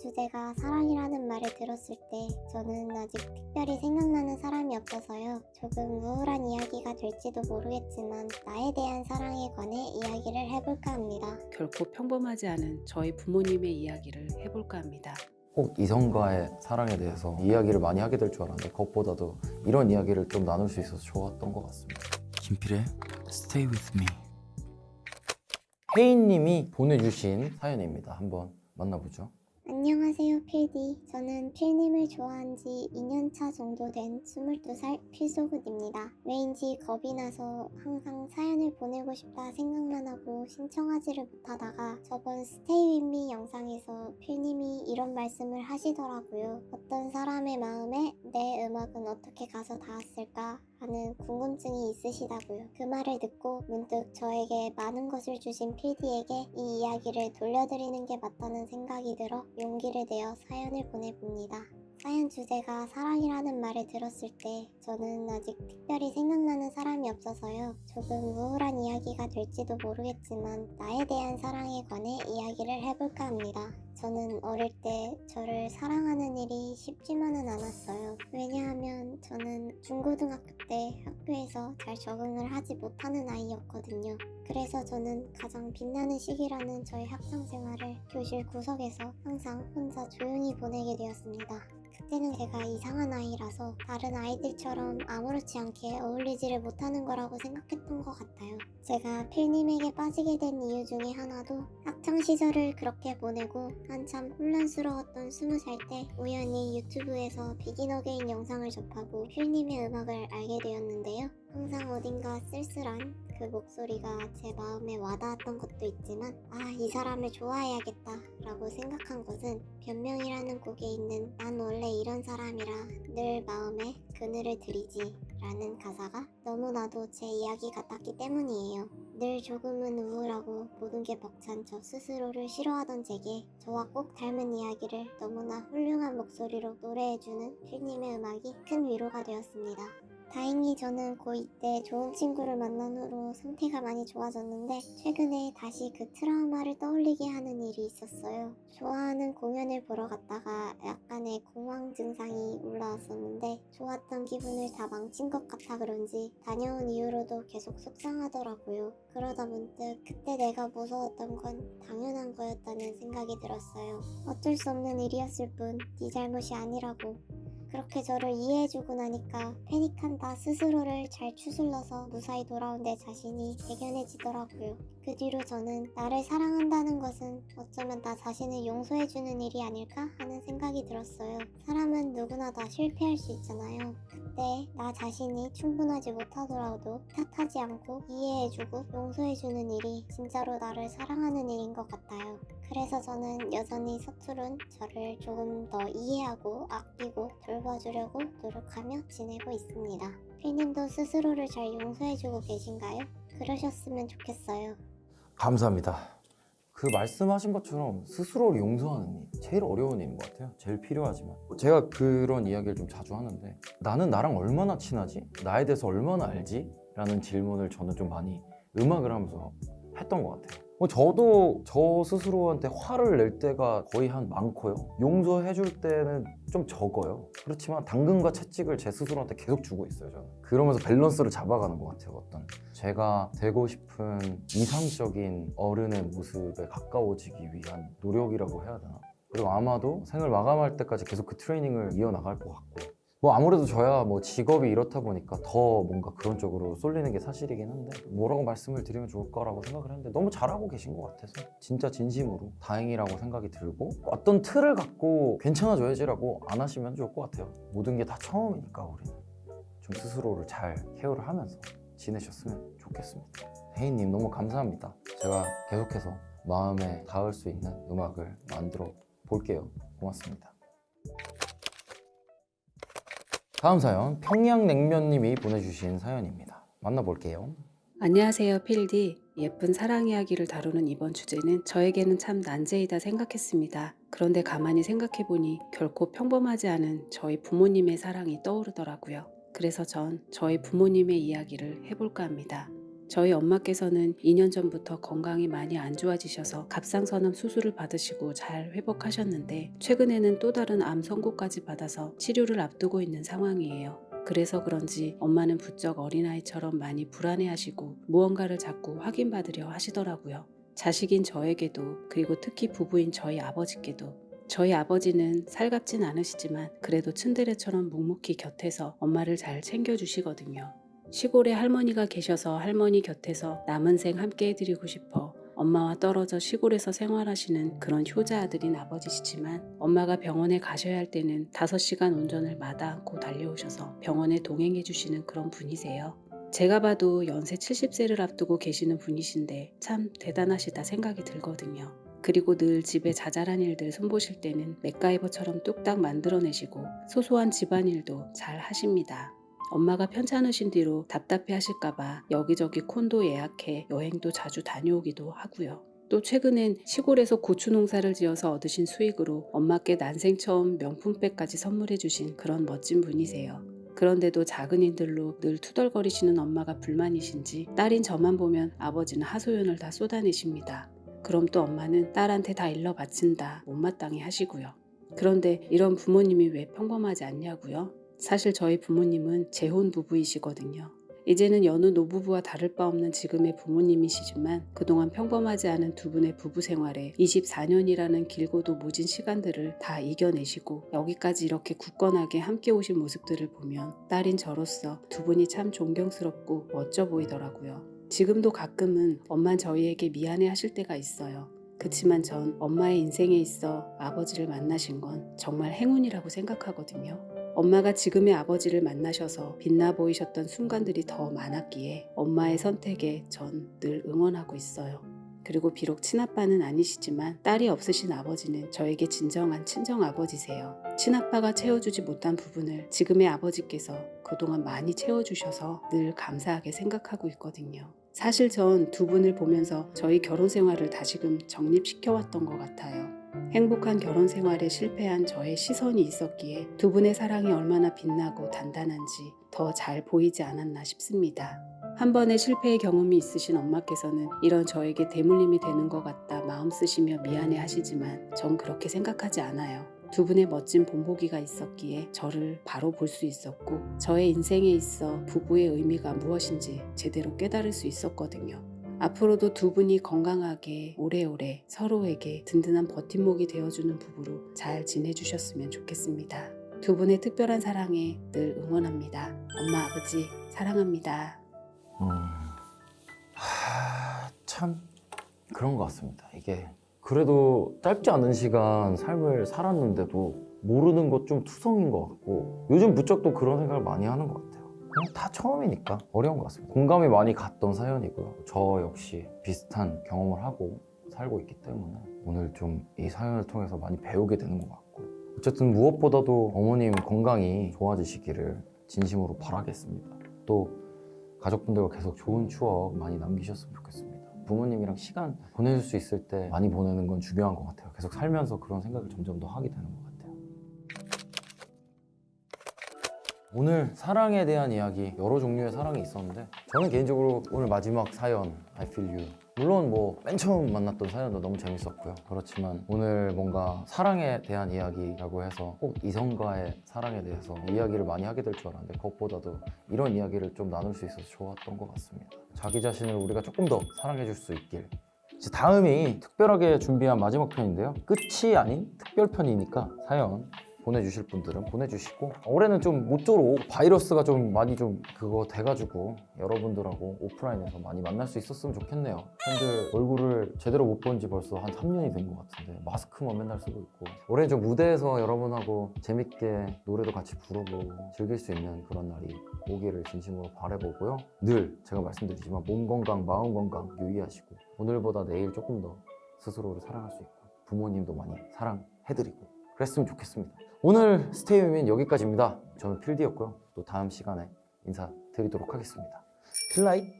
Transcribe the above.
주제가 사랑이라는 말을 들었을 때 저는 아직 특별히 생각나는 사람이 없어서요. 조금 우울한 이야기가 될지도 모르겠지만 나에 대한 사랑에 관해 이야기를 해볼까 합니다. 결코 평범하지 않은 저희 부모님의 이야기를 해볼까 합니다. 꼭 이성과의 사랑에 대해서 이야기를 많이 하게 될 줄 알았는데 그것보다도 이런 이야기를 좀 나눌 수 있어서 좋았던 것 같습니다. 김필의 Stay With Me 혜인님이 보내주신 사연입니다. 한번 만나보죠. 안녕하세요, 필디. 저는 필님을 좋아한 지 2년차 정도 된 22살 필소굿입니다. 왜인지 겁이 나서 항상 사연을 보내고 싶다 생각만 하고 신청하지를 못하다가 저번 스테이 윈미 영상에서 필님이 이런 말씀을 하시더라고요. 어떤 사람의 마음에 내 음악은 어떻게 가서 닿았을까 하는 궁금증이 있으시다고요. 그 말을 듣고 문득 저에게 많은 것을 주신 필디에게 이 이야기를 돌려드리는 게 맞다는 생각이 들어 용기를 내어 사연을 보내봅니다. 사연 주제가 사랑이라는 말을 들었을 때 저는 아직 특별히 생각나는 사람이 없어서요. 조금 우울한 이야기가 될지도 모르겠지만 나에 대한 사랑에 관해 이야기를 해볼까 합니다. 저는 어릴 때 저를 사랑하는 일이 쉽지만은 않았어요. 왜냐하면 저는 중고등학교 때 학교에서 잘 적응을 하지 못하는 아이였거든요. 그래서 저는 가장 빛나는 시기라는 저의 학창 생활을 교실 구석에서 항상 혼자 조용히 보내게 되었습니다. 그때는 제가 이상한 아이라서 다른 아이들처럼 아무렇지 않게 어울리지를 못하는 거라고 생각했던 것 같아요. 제가 필님에게 빠지게 된 이유 중에 하나도 학창 시절을 그렇게 보내고 한참 혼란스러웠던 스무 살때 우연히 유튜브에서 비긴 어게인 영상을 접하고 필님의 음악을 알게 되었는데요. 항상 어딘가 쓸쓸한 그 목소리가 제 마음에 와닿았던 것도 있지만 아 이 사람을 좋아해야겠다 라고 생각한 것은 변명이라는 곡에 있는 난 원래 이런 사람이라 늘 마음에 그늘을 들이지 라는 가사가 너무나도 제 이야기 같았기 때문이에요. 늘 조금은 우울하고 모든 게 벅찬 저 스스로를 싫어하던 제게 저와 꼭 닮은 이야기를 너무나 훌륭한 목소리로 노래해주는 필님의 음악이 큰 위로가 되었습니다. 다행히 저는 고2 때 좋은 친구를 만난 후로 상태가 많이 좋아졌는데 최근에 다시 그 트라우마를 떠올리게 하는 일이 있었어요. 좋아하는 공연을 보러 갔다가 약간의 공황 증상이 올라왔었는데 좋았던 기분을 다 망친 것 같아 그런지 다녀온 이후로도 계속 속상하더라고요. 그러다 문득 그때 내가 무서웠던 건 당연한 거였다는 생각이 들었어요. 어쩔 수 없는 일이었을 뿐 네 잘못이 아니라고 그렇게 저를 이해해주고 나니까 패닉한 나 스스로를 잘 추슬러서 무사히 돌아온 내 자신이 대견해지더라고요. 그 뒤로 저는 나를 사랑한다는 것은 어쩌면 나 자신을 용서해주는 일이 아닐까 하는 생각이 들었어요. 사람은 누구나 다 실패할 수 있잖아요. 그때 나 자신이 충분하지 못하더라도 탓하지 않고 이해해주고 용서해주는 일이 진짜로 나를 사랑하는 일인 것 같아요. 그래서 저는 여전히 서투른 저를 조금 더 이해하고 아끼고 돌 봐주려고 노력하며 지내고 있습니다. 필님도 스스로를 잘 용서해주고 계신가요? 그러셨으면 좋겠어요. 감사합니다. 그 말씀하신 것처럼 스스로를 용서하는 일 제일 어려운 일인 것 같아요. 제일 필요하지만 제가 그런 이야기를 좀 자주 하는데 나는 나랑 얼마나 친하지? 나에 대해서 얼마나 알지? 라는 질문을 저는 좀 많이 음악을 하면서 했던 것 같아요. 뭐 저도 저 스스로한테 화를 낼 때가 거의 한 많고요. 용서해 줄 때는 좀 적어요. 그렇지만 당근과 채찍을 제 스스로한테 계속 주고 있어요, 저는. 그러면서 밸런스를 잡아가는 것 같아요, 어떤. 제가 되고 싶은 이상적인 어른의 모습에 가까워지기 위한 노력이라고 해야 되나? 그리고 아마도 생을 마감할 때까지 계속 그 트레이닝을 이어나갈 것 같고. 뭐 아무래도 저야 뭐 직업이 이렇다 보니까 더 뭔가 그런 쪽으로 쏠리는 게 사실이긴 한데 뭐라고 말씀을 드리면 좋을까라고 생각을 했는데 너무 잘하고 계신 것 같아서 진짜 진심으로 다행이라고 생각이 들고 어떤 틀을 갖고 괜찮아져야지라고 안 하시면 좋을 것 같아요. 모든 게 다 처음이니까 우리는. 좀 스스로를 잘 케어를 하면서 지내셨으면 좋겠습니다. 혜인님 너무 감사합니다. 제가 계속해서 마음에 닿을 수 있는 음악을 만들어 볼게요. 고맙습니다 다음 사연 평양냉면님이 보내주신 사연입니다. 만나볼게요. 안녕하세요, 필디. 예쁜 사랑 이야기를 다루는 이번 주제는 저에게는 참 난제이다 생각했습니다. 그런데 가만히 생각해보니 결코 평범하지 않은 저희 부모님의 사랑이 떠오르더라고요. 그래서 전 저희 부모님의 이야기를 해볼까 합니다. 저희 엄마께서는 2년 전부터 건강이 많이 안 좋아지셔서 갑상선암 수술을 받으시고 잘 회복하셨는데 최근에는 또 다른 암 선고까지 받아서 치료를 앞두고 있는 상황이에요. 그래서 그런지 엄마는 부쩍 어린아이처럼 많이 불안해하시고 무언가를 자꾸 확인받으려 하시더라고요. 자식인 저에게도 그리고 특히 부부인 저희 아버지께도 저희 아버지는 살갑진 않으시지만 그래도 츤데레처럼 묵묵히 곁에서 엄마를 잘 챙겨주시거든요. 시골에 할머니가 계셔서 할머니 곁에서 남은 생 함께 해드리고 싶어 엄마와 떨어져 시골에서 생활하시는 그런 효자 아들인 아버지시지만 엄마가 병원에 가셔야 할 때는 5시간 운전을 마다 않고 달려오셔서 병원에 동행해 주시는 그런 분이세요. 제가 봐도 연세 70세를 앞두고 계시는 분이신데 참 대단하시다 생각이 들거든요. 그리고 늘 집에 자잘한 일들 손보실 때는 맥가이버처럼 뚝딱 만들어내시고 소소한 집안일도 잘 하십니다. 엄마가 편찮으신 뒤로 답답해 하실까봐 여기저기 콘도 예약해 여행도 자주 다녀오기도 하고요. 또 최근엔 시골에서 고추 농사를 지어서 얻으신 수익으로 엄마께 난생 처음 명품백까지 선물해 주신 그런 멋진 분이세요. 그런데도 작은 일들로 늘 투덜거리시는 엄마가 불만이신지 딸인 저만 보면 아버지는 하소연을 다 쏟아내십니다. 그럼 또 엄마는 딸한테 다 일러 바친다 못마땅해 하시고요. 그런데 이런 부모님이 왜 평범하지 않냐고요? 사실 저희 부모님은 재혼 부부이시거든요. 이제는 여느 노부부와 다를 바 없는 지금의 부모님이시지만 그동안 평범하지 않은 두 분의 부부 생활에 24년이라는 길고도 모진 시간들을 다 이겨내시고 여기까지 이렇게 굳건하게 함께 오신 모습들을 보면 딸인 저로서 두 분이 참 존경스럽고 멋져 보이더라고요. 지금도 가끔은 엄만 저희에게 미안해 하실 때가 있어요. 그치만 전 엄마의 인생에 있어 아버지를 만나신 건 정말 행운이라고 생각하거든요. 엄마가 지금의 아버지를 만나셔서 빛나 보이셨던 순간들이 더 많았기에 엄마의 선택에 전 늘 응원하고 있어요. 그리고 비록 친아빠는 아니시지만 딸이 없으신 아버지는 저에게 진정한 친정 아버지세요. 친아빠가 채워주지 못한 부분을 지금의 아버지께서 그동안 많이 채워주셔서 늘 감사하게 생각하고 있거든요. 사실 전 두 분을 보면서 저희 결혼 생활을 다시금 정립시켜왔던 것 같아요. 행복한 결혼 생활에 실패한 저의 시선이 있었기에 두 분의 사랑이 얼마나 빛나고 단단한지 더 잘 보이지 않았나 싶습니다. 한 번의 실패의 경험이 있으신 엄마께서는 이런 저에게 대물림이 되는 것 같다 마음 쓰시며 미안해 하시지만 전 그렇게 생각하지 않아요. 두 분의 멋진 본보기가 있었기에 저를 바로 볼 수 있었고 저의 인생에 있어 부부의 의미가 무엇인지 제대로 깨달을 수 있었거든요. 앞으로도 두 분이 건강하게 오래오래 서로에게 든든한 버팀목이 되어주는 부부로 잘 지내주셨으면 좋겠습니다. 두 분의 특별한 사랑에 늘 응원합니다. 엄마, 아버지, 사랑합니다. 음, 하, 참 그런 것 같습니다. 이게 그래도 짧지 않은 시간 삶을 살았는데도 모르는 것 좀 투성인 것 같고 요즘 부쩍 또 그런 생각을 많이 하는 것 같아요. 다 처음이니까 어려운 것 같습니다. 공감이 많이 갔던 사연이고요. 저 역시 비슷한 경험을 하고 살고 있기 때문에 오늘 좀 이 사연을 통해서 많이 배우게 되는 것 같고 어쨌든 무엇보다도 어머님 건강이 좋아지시기를 진심으로 바라겠습니다. 또 가족분들과 계속 좋은 추억 많이 남기셨으면 좋겠습니다. 부모님이랑 시간 보내줄 수 있을 때 많이 보내는 건 중요한 것 같아요. 계속 살면서 그런 생각을 점점 더 하게 되는 것 같아요. 오늘 사랑에 대한 이야기 여러 종류의 사랑이 있었는데 저는 개인적으로 오늘 마지막 사연 I feel you. 물론 뭐 맨 처음 만났던 사연도 너무 재밌었고요. 그렇지만 오늘 뭔가 사랑에 대한 이야기라고 해서 꼭 이성과의 사랑에 대해서 이야기를 많이 하게 될 줄 알았는데 그것보다도 이런 이야기를 좀 나눌 수 있어서 좋았던 것 같습니다. 자기 자신을 우리가 조금 더 사랑해 줄 수 있길. 다음이 특별하게 준비한 마지막 편인데요. 끝이 아닌 특별 편이니까 사연 보내주실 분들은 보내주시고 올해는 좀 모쪼록 바이러스가 좀 많이 좀 그거 돼가지고 여러분들하고 오프라인에서 많이 만날 수 있었으면 좋겠네요. 팬들 얼굴을 제대로 못 본 지 벌써 한 3년이 된 것 같은데 마스크만 맨날 쓰고 있고. 올해는 좀 무대에서 여러분하고 재밌게 노래도 같이 부르고 즐길 수 있는 그런 날이 오기를 진심으로 바라보고요. 늘 제가 말씀드리지만 몸 건강 마음 건강 유의하시고 오늘보다 내일 조금 더 스스로를 사랑할 수 있고 부모님도 많이 사랑해드리고 그랬으면 좋겠습니다 오늘 스테이맨 여기까지입니다. 저는 필디였고요. 또 다음 시간에 인사드리도록 하겠습니다. 필라이